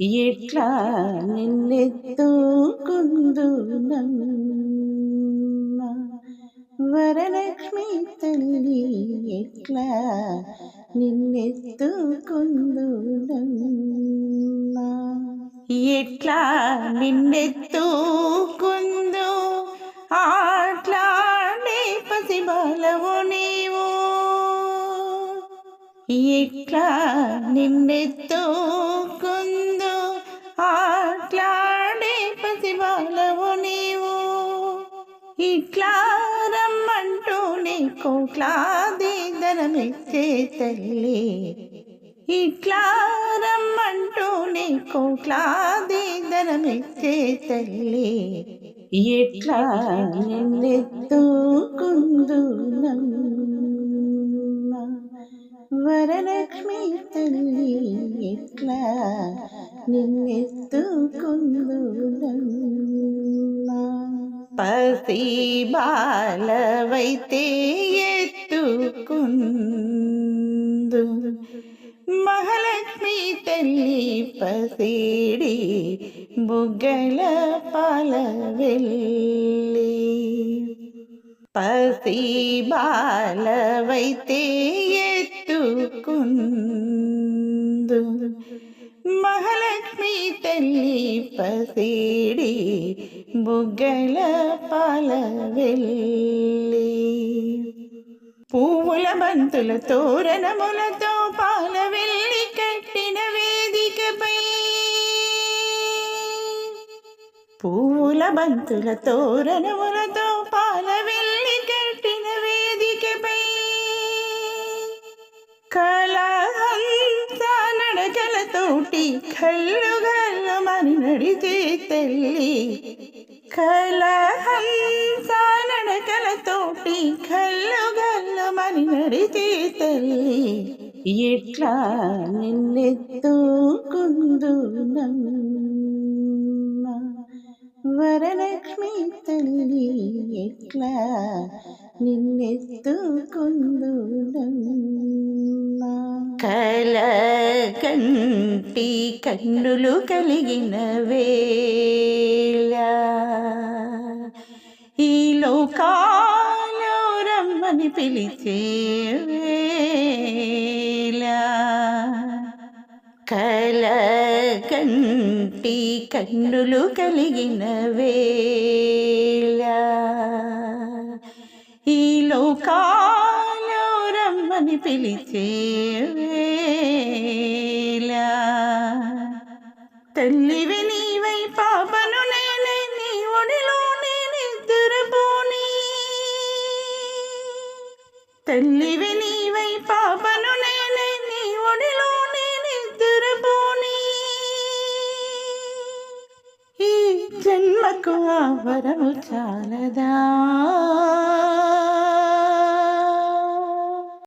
ఎట్లా నిన్నెత్తుకుందు వరలక్ష్మి తల్లి ఎట్లా నిన్నెత్తుకుందు ఎట్లా నిన్నెత్తుకుందు ఆట్లాడే ఇట్లా నిన్నెత్తుకుందు ఆట్లాడే పసిబాలవు నీవు. ఇట్లా రమ్మంటూ నీ కోట్లాదిదనమిస్తే తల్లి. ఇట్లా రమ్మంటూ నీ కోట్లాదిదనమిస్తే తల్లి. ఎట్లా నిన్నెత్తు నిన్నెత్తుకుందు పసి బాలవైతే ఎత్తుకుందు మహాలక్ష్మి తల్లి పసిడి బుగ్గల పాల వెళ్ళి పసి బాలవైతే ఎత్తుకుందు మహాలక్ష్మి తల్లి పసిడి బుగ్గల పాల వెళ్ళి పువ్వుల బంతుల తోరణములతో పాల వెళ్ళి కట్టిన వేదికపై. పువ్వుల బంతుల తోరణములతో పాల వెళ్ళి కట్టిన వేదికపై. కళహంస నడకలతోటి కళ్ళు గల్లమని నడితే తల్లి. కళహంస నడకలతోటి కళ్ళు గల్లమని నడితే తల్లి. ఎట్లా నిన్నెత్తుకుందు వరలక్ష్మి తల్లి ఎట్లా నిన్నెత్తుకుందు కల కంటి కన్నులు కలిగిన వేళ. ఈ లోకాలో రమ్మని పిలిచే వేళ. కల కంటి కన్నులు కలిగిన వేళ. ఈ లోకాలో రమ్మని పిలిచే తల్లివి నీవై పాపను నేనే నీ ఒడిలో నేనిద్దరపోని తల్లివి నీవై పాపను నేనే నీ ఒడిలో నేనిద్దరపోని ఈ జన్మకు ఆ వరము చాలదా?